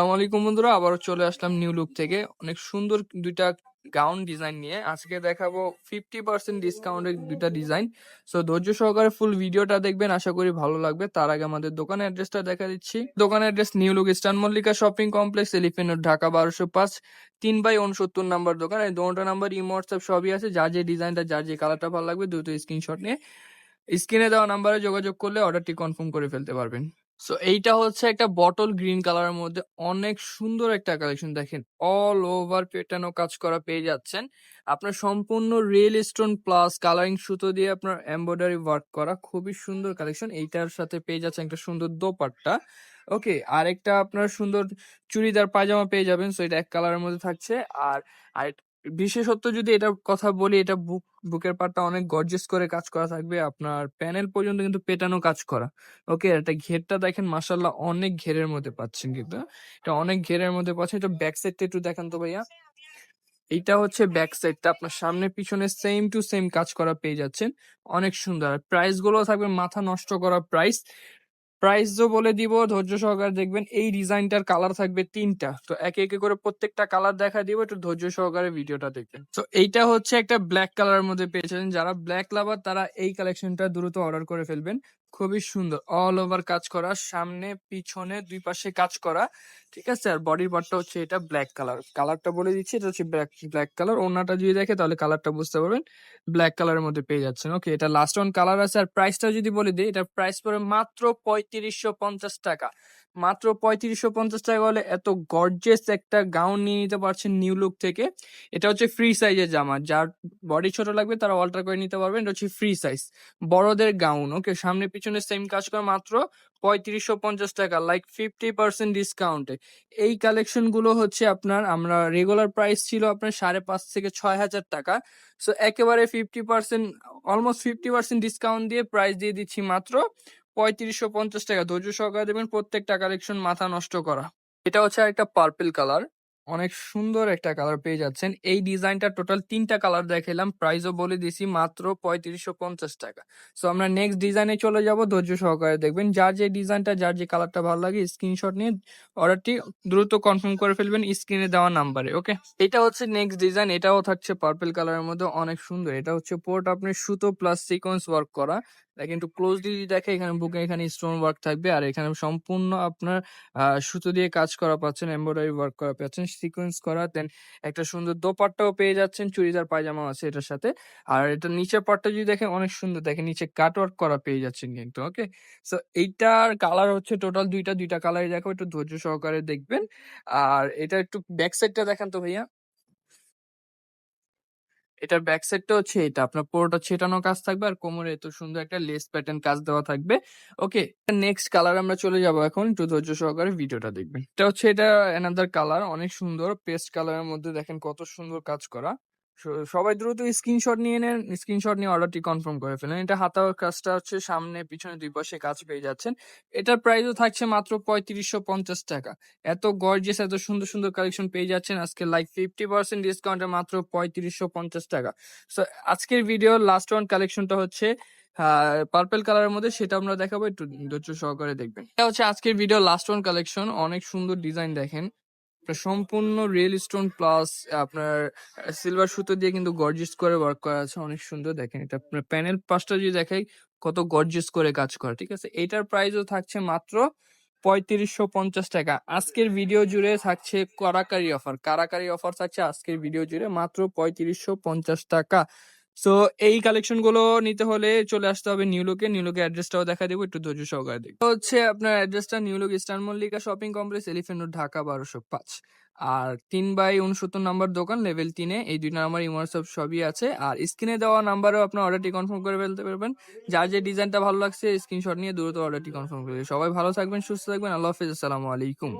আসসালামু আলাইকুম বন্ধুরা, আবারও চলে আসলাম নিউ লুক থেকে। অনেক সুন্দর দুইটা গাউন ডিজাইন নিয়ে আজকে দেখাবো ফিফটি পার্সেন্ট ডিসকাউন্টের দুইটা ডিজাইন সো ধৈর্য সহকারে ফুল ভিডিওটা দেখবেন, আশা করি ভালো লাগবে। তার আগে আমাদের দোকানের অ্যাড্রেসটা দেখা দিচ্ছি। দোকানের address new look eastern Mallika shopping complex elephant Dhaka বারোশো পাঁচ, তিন বাই উনসত্তর নাম্বার দোকান। এই দোকানটা নাম্বার ইমো হোয়াটসঅ্যাপ সবই আছে। যার যে ডিজাইনটা যার যে কালারটা ভালো লাগবে, দ্রুত স্ক্রিনশট নিয়ে। স্ক্রিনে দেওয়া নাম্বারে যোগাযোগ করলে অর্ডারটি কনফার্ম করে ফেলতে পারবেন। সো এইটা হচ্ছে একটা বটল গ্রিন কালারের মধ্যে অনেক সুন্দর একটা কালেকশন দেখেন। অল ওভার পেটানো কাজ করা পেয়ে যাচ্ছেন। আপনার সম্পূর্ণ রিয়েল স্টোন প্লাস কালারিং সুতো দিয়ে আপনার এমব্রয়ডারি ওয়ার্ক করা খুবই সুন্দর কালেকশন এইটার সাথে পেয়ে যাচ্ছেন একটা সুন্দর দোপাট্টা। ওকে আরেকটা আপনার সুন্দর চুড়িদার পায়জামা পেয়ে যাবেন। সো এটা এক কালারের মধ্যে থাকছে। আর আর বিশেষত্ব যদি এটার কথা বলি, এটা বুক বুকের পাটটা অনেক গর্জিয়াস করে কাজ করা থাকবে। আপনার প্যানেল পর্যন্ত কিন্তু পেটানো কাজ করা। ওকে এটা ঘেরটা দেখেন মাসাল্লাহ অনেক ঘেরের মধ্যে পাচ্ছেন কিন্তু। এটা অনেক ঘেরের মধ্যে পাচ্ছেন। এটা ব্যাক সাইডটা একটু দেখেন তো ভাইয়া। এইটা হচ্ছে ব্যাক সাইডটা আপনার সামনে পিছনে সেম টু সেম কাজ করা পেয়ে যাচ্ছেন। অনেক সুন্দর। প্রাইসগুলো থাকবে মাথা নষ্ট করা প্রাইস প্রাইসও বলে দিব, ধৈর্য সহকারে দেখবেন এই ডিজাইনটার কালার থাকবে তিনটা। তো একে একে করে প্রত্যেকটা কালার দেখা দিব, একটু ধৈর্য সহকারে ভিডিওটা দেখবেন। তো এইটা হচ্ছে একটা ব্ল্যাক কালারের মধ্যে পেয়েছেন। যারা ব্ল্যাক লাভার, তারা এই কালেকশনটা দ্রুত অর্ডার করে ফেলবেন। খুবই সুন্দর। অল ওভার কাজ করা, সামনে, পিছনে, দুই পাশে কাজ করা, ঠিক আছে? আর বডির পার্টটা হচ্ছে এটা ব্ল্যাক কালার কালারটা বলে দিচ্ছি, এটা হচ্ছে ব্ল্যাক ব্ল্যাক কালার ওনাটা যদি দেখে তাহলে কালারটা বুঝতে পারবেন ব্ল্যাক কালারের মধ্যে পেয়ে যাচ্ছেন। ওকে এটা লাস্ট ওয়ান কালার আছে। আর প্রাইসটা যদি বলে দিই এটা প্রাইস পড়ে মাত্র পঁয়ত্রিশশো পঞ্চাশ টাকা। মাত্র পঁয়ত্রিশশো পঞ্চাশ টাকা হলে এত গর্জেস একটা গাউন নিয়ে নিতে পারছেন নিউ লুক থেকে। এটা হচ্ছে ফ্রি সাইজের জামা, যার বডি ছোট লাগবে তারা অল্টার করে নিতে পারবেন, এটা হচ্ছে ফ্রি সাইজ বড়দের গাউন ওকে সামনে পিছনে সেম কাজ করে মাত্র পঁয়ত্রিশশো পঞ্চাশ টাকা লাইক ফিফটি পার্সেন্ট ডিসকাউন্টে এই কালেকশনগুলো হচ্ছে আপনার, আমরা রেগুলার প্রাইস ছিল আপনার সাড়ে পাঁচ থেকে ছয় হাজার টাকা। সো একেবারে fifty percent almost fifty percent discount দিয়ে প্রাইস দিয়ে দিচ্ছি মাত্র পঁয়ত্রিশশো পঞ্চাশ টাকা। ধৈর্য সহকারে দেবেন প্রত্যেকটা কালেকশন মাথা নষ্ট করা। এটা হচ্ছে একটা পার্পেল কালার অনেক সুন্দর একটা কালার পেয়ে যাচ্ছেন। এই ডিজাইনটা টোটাল তিনটা কালার দেখালাম প্রাইসও বলে দিছি, মাত্র পঁয়ত্রিশশো পঞ্চাশ টাকা। সো আমরা নেক্সট ডিজাইনে চলে যাব। ধৈর্য সহকারে দেখবেন। যার যে ডিজাইনটা যার যে কালারটা ভালো লাগে স্ক্রিনশট নিয়ে অর্ডারটি দ্রুত কনফার্ম করে ফেলবেন স্ক্রিনে দেওয়া নাম্বারে ওকে এটা হচ্ছে নেক্সট ডিজাইন এটাও থাকছে পার্পেল কালারের মধ্যে, অনেক সুন্দর। এটা হচ্ছে পোর্ট আপনি সুতো প্লাস সিকোয়েন্স ওয়ার্ক করা। দেখেন একটু ক্লোজলি দেখে, এখানে বুকে এখানে স্টোন ওয়ার্ক থাকবে। আর এখানে সম্পূর্ণ আপনার সুতো দিয়ে কাজ করা পাচ্ছেন এমব্রয়ডারি ওয়ার্ক করা পাচ্ছেন। সিকোয়েন্স করা দেন একটা সুন্দর দোপাট্টাও পেয়ে যাচ্ছেন, চুড়িদার পায়জামা আছে এটার সাথে। আর এটা নিচের পাটটা যদি দেখেন, অনেক সুন্দর। দেখেন নিচে কাট ওয়ার্ক করা পেয়ে যাচ্ছেন কিন্তু ওকে সো এইটার কালার হচ্ছে টোটাল দুইটা দুইটা কালারই দেখো, একটু ধৈর্য সহকারে দেখবেন। আর এটা একটু ব্যাক সাইডটা দেখান তো ভাইয়া। এটার ব্যাক সাইডটা হচ্ছে এটা। আপনার পুরোটা ছেটানো কাজ থাকবে আর কোমরে এত সুন্দর একটা লেস প্যাটার্ন কাজ দেওয়া থাকবে। ওকে নেক্সট কালার আমরা চলে যাব এখন। একটু ধৈর্য সহকারে ভিডিওটা দেখবেন। এটা হচ্ছে এটা অ্যানাদার কালার অনেক সুন্দর। পেস্ট কালারের মধ্যে দেখেন কত সুন্দর কাজ করা। সবাই দ্রুত স্ক্রিনশট নিয়ে নেন স্ক্রিনশট নিয়ে অর্ডারটি কনফার্ম করে ফেলেন। এটা হাতার কাজটা হচ্ছে সামনে পিছনে দুই পাশে কাজ পেয়ে যাচ্ছেন। এটার প্রাইসও থাকছে মাত্র পঁয়ত্রিশশো পঞ্চাশ টাকা। এত গর্জিয়াস এত সুন্দর সুন্দর কালেকশন পেয়ে যাচ্ছেন আজকে লাইক ফিফটি পার্সেন্ট ডিসকাউন্টে মাত্র পঁয়ত্রিশশো পঞ্চাশ টাকা। সো আজকের ভিডিও লাস্ট ওয়ান কালেকশনটা হচ্ছে পার্পেল কালারের মধ্যে, সেটা আমরা দেখাবো, একটু ধৈর্য সহকারে দেখবেন। এটা হচ্ছে আজকের ভিডিও লাস্ট ওয়ান কালেকশন অনেক সুন্দর ডিজাইন দেখেন। আপনার সম্পূর্ণ রিয়েল স্টোন প্লাস আপনার সিলভার সুতো দিয়ে কিন্তু গর্জিয়াস করে ওয়ার্ক করা আছে, অনেক সুন্দর। দেখেন এটা, আপনার প্যানেল পাশটা যদি দেখাই, কত গর্জিয়াস করে কাজ করা, ঠিক আছে? এটার প্রাইসও থাকছে মাত্র পঁয়ত্রিশশো পঞ্চাশ টাকা। আজকের ভিডিও জুড়ে থাকছে কারাকারি অফার কারাকারি অফার থাকছে আজকের ভিডিও জুড়ে মাত্র পঁয়ত্রিশশো পঞ্চাশ টাকা। সো এই কালেকশনগুলো নিতে হলে চলে আসতে হবে নিউলোকে নিউলোকে অ্যাড্রেসটাও দেখা দেবো, একটু ধৈর্য সহকারে দেখব। হচ্ছে আপনার অ্যাড্রেসটা new look eastern Mallika shopping complex elephant road Dhaka বারোশো পাঁচ। আর তিন বাই উনসত্তর নাম্বার দোকান লেভেল তিনে। এই দুই নাম্বার ইমোয়াটসঅ্যাপ সবই আছে। আর স্ক্রিনে দেওয়া নাম্বারও আপনার অর্ডারটি কনফার্ম করে ফেলতে পারবেন। যার যে ডিজাইনটা ভালো লাগছে স্ক্রিনশট নিয়ে দ্রুত অর্ডারটি কনফার্ম করে সবাই ভালো থাকবেন, সুস্থ থাকবেন। আল্লাহ হাফিজ, আসসালামু আলাইকুম।